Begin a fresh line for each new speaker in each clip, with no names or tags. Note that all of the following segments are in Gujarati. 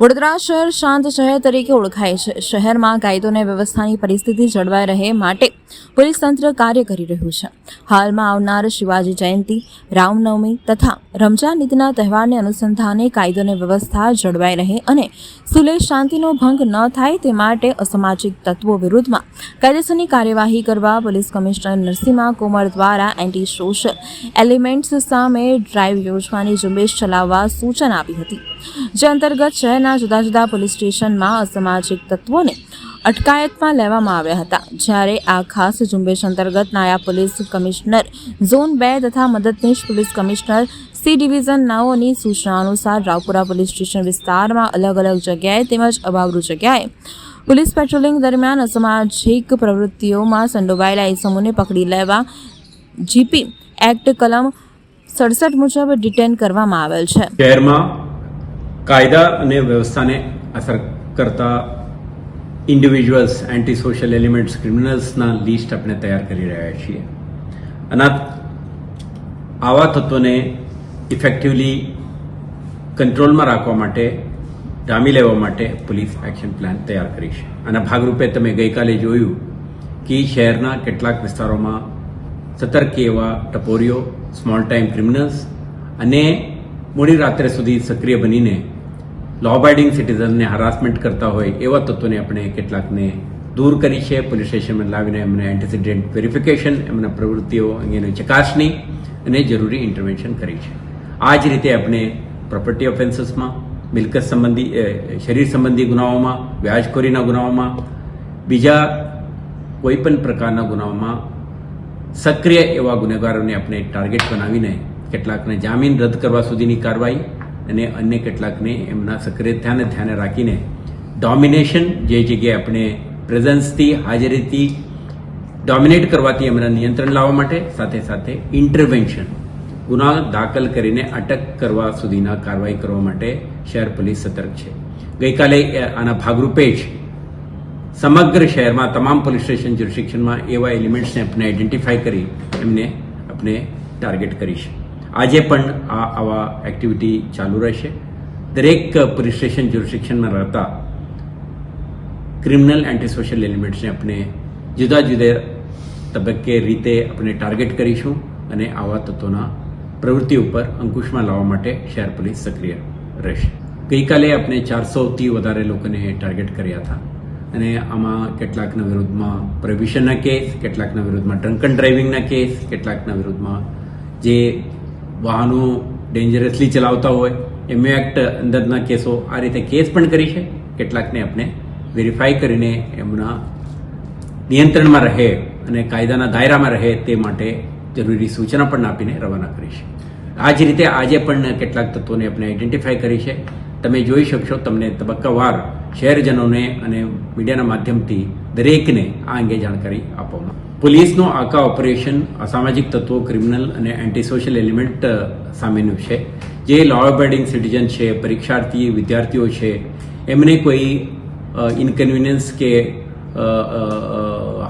વડોદરા શહેર શાંત શહેર તરીકે ઓળખાય છે. શહેરમાં કાયદો અને વ્યવસ્થાની પરિસ્થિતિ જળવાઈ રહે માટે પોલીસ તંત્ર કાર્ય કરી રહ્યું છે. હાલમાં આવનાર શિવાજી જયંતિ, રામનવમી તથા રમજાન ઈદના તહેવારને અનુસંધાને કાયદો અને વ્યવસ્થા જળવાઈ રહે અને સુલેહ શાંતિનો ભંગ ન થાય તે માટે અસામાજિક તત્વો વિરુદ્ધમાં કાયદેસરની કાર્યવાહી કરવા પોલીસ કમિશનર નરસિંહા કુમાર દ્વારા એન્ટી સોશિયલ એલિમેન્ટ્સ સામે ડ્રાઈવ યોજવાની ઝુંબેશ ચલાવવા સૂચના આપી હતી. જે અંતર્ગત શહેરના જુદા જુદા પોલીસ સ્ટેશનમાં અસામાજિક તત્વોને અટકાયતમાં લેવામાં આવ્યા હતા. જ્યારે આ ખાસ ઝુંબેશ અંતર્ગત નાયબ પોલીસ કમિશનર ઝોન બે તથા મદદનીશ પોલીસ કમિશનર સી ડિવિઝન નાઓની સૂચના અનુસાર રાવપુરા પોલીસ સ્ટેશન વિસ્તારમાં અલગ અલગ જગ્યાએ તેમજ અભાવરૂ જગ્યાએ પોલીસ પેટ્રોલિંગ દરમિયાન અસામાજિક પ્રવૃત્તિઓમાં સંડોવાયેલા ઇસમોને પકડી લેવા જીપી એક્ટ કલમ સડસઠ મુજબ ડિટેન કરવામાં આવેલ છે.
શહેરમાં કાયદા અને વ્યવસ્થાને અસર કરતા ઇન્ડિવિજ્યુઅલ્સ એન્ટી સોશિયલ એલિમેન્ટ્સ ક્રિમિનલ્સના લિસ્ટ આપણે તૈયાર કરી રહ્યા છીએ. અને આવા તત્વોને ઇફેક્ટિવલી કંટ્રોલમાં રાખવા માટે ડામી લેવા માટે પોલીસ એક્શન પ્લાન તૈયાર કરી છે. આના ભાગરૂપે તમે ગઈકાલે જોયું કે શહેરના કેટલાક વિસ્તારોમાં સતર્ક એવા ટપોરીઓ સ્મોલ ટાઈમ ક્રિમિનલ્સ અને મોડી રાત્રે સુધી સક્રિય બનીને લો અબાઇડિંગ સિટીઝનને હરાસમેન્ટ કરતા હોય એવા તત્વોને આપણે કેટલાકને દૂર કરી છે. પોલીસ સ્ટેશનમાં લાવીને એમને એન્ટિસિડેન્ટ વેરિફિકેશન એમના પ્રવૃત્તિઓ અંગેની ચકાસણી અને જરૂરી ઇન્ટરવેન્શન કરી છે. આ જ રીતે આપણે પ્રોપર્ટી ઓફેન્સીસમાં મિલકત સંબંધી શરીર સંબંધી ગુનાઓમાં, વ્યાજખોરીના ગુનાઓમાં, બીજા કોઈપણ પ્રકારના ગુનાઓમાં સક્રિય એવા ગુનેગારોને આપણે ટાર્ગેટ બનાવીને કેટલાકને જામીન રદ કરવા સુધીની કાર્યવાહી અને અન્ય કેટલાકને એમના સક્રિયતાને ધ્યાને રાખીને ડોમિનેશન જે જગ્યાએ આપણે પ્રેઝન્સથી હાજરીથી ડોમિનેટ કરવાથી એમના નિયંત્રણ લાવવા માટે, સાથે સાથે ઇન્ટરવેન્શન ગુના દાખલ કરીને અટક કરવા સુધીના કાર્યવાહી કરવા માટે શહેર પોલીસ સતર્ક છે. ગઈકાલે આના ભાગરૂપે જ સમગ્ર શહેરમાં તમામ પોલીસ સ્ટેશન જ્યુરિસ્ડિક્શનમાં એવા એલિમેન્ટ્સને આપણે આઈડેન્ટિફાઈ કરી, એમને આપણે ટાર્ગેટ કરી છે. આજે પણ આ આવા એક્ટિવિટી ચાલુ રહેશે. દરેક પોલીસ સ્ટેશન જ્યુરિસ્ડિક્શનમાં રહેતા ક્રિમિનલ એન્ટી સોશિયલ એલિમેન્ટ્સને આપણે જુદા જુદા તબક્કે રીતે આપણે ટાર્ગેટ કરીશું અને આવા તત્વોના પ્રવૃત્તિ ઉપર અંકુશમાં લાવવા માટે શહેર પોલીસ સક્રિય રહેશે. ગઈકાલે આપણે ચારસોથી વધારે લોકોને ટાર્ગેટ કર્યા હતા. અને આમાં કેટલાકના વિરુદ્ધમાં પ્રોહિબિશનના કેસ કેટલાકના વિરુદ્ધમાં ડ્રંકન ડ્રાઇવિંગના કેસ કેટલાકના વિરુદ્ધમાં જે વાહનો ડેન્જરસલી ચલાવતા હોય, એમએ એક્ટ અંદરના કેસો, આ રીતે કેસ પણ કરી છે. કેટલાકને આપણે વેરીફાઈ કરીને એમના નિયંત્રણમાં રહે અને કાયદાના દાયરામાં રહે તે માટે જરૂરી સૂચના પણ આપીને રવાના કરી છે. આ જ રીતે આજે પણ કેટલાક તત્વોને આપણે આઈડેન્ટિફાઈ કરી છે. તમે જોઈ શકશો તમને તબક્કાવાર શહેરજનોને અને મીડિયાના માધ્યમથી દરેકને આ અંગે જાણકારી આપવામાં પોલીસનું આખા ઓપરેશન અસામાજિક તત્વો, ક્રિમિનલ અને એન્ટી સોશિયલ એલિમેન્ટ સામેનું છે. જે લો અબેડિંગ સિટીઝન છે, પરીક્ષાર્થી, વિદ્યાર્થીઓ છે, એમને કોઈ ઇન્કન્વિનિયન્સ કે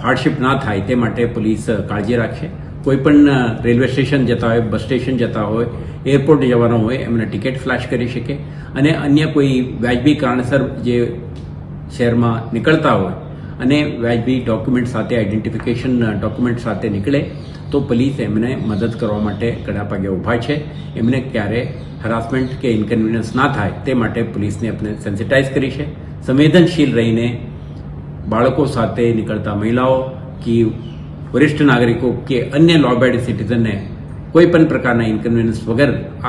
હાર્ડશિપ ના થાય તે માટે પોલીસ કાળજી રાખશે કોઈ પણ રેલવે સ્ટેશન જતા હોય, બસ સ્ટેશન જતા હોય, એરપોર્ટ જવાનો હોય, એમને ટિકિટ ફ્લેશ કરી શકે. અને અન્ય કોઈ વ્યાજબી કારણસર જે શહેરમાં નીકળતા હોય અને વ્યાજબી ડોક્યુમેન્ટ સાથે આઈડેન્ટિફિકેશન ડોક્યુમેન્ટ સાથે નીકળે, તો પોલીસ એમને મદદ કરવા માટે કડા પગે ઊભા છે. એમને ક્યારે હરાસમેન્ટ કે ઇન્કન્વિનિયન્સ ના થાય તે માટે પોલીસને આપણે સેન્સિટાઇઝ કરી છે. સંવેદનશીલ રહીને બાળકો સાથે નીકળતા મહિલાઓ કે વરિષ્ઠ નાગરિકો કે અન્ય લો સિટીઝનને કોઈ પણ પ્રકારના ઇન્કન્વિનિયન્સ વગર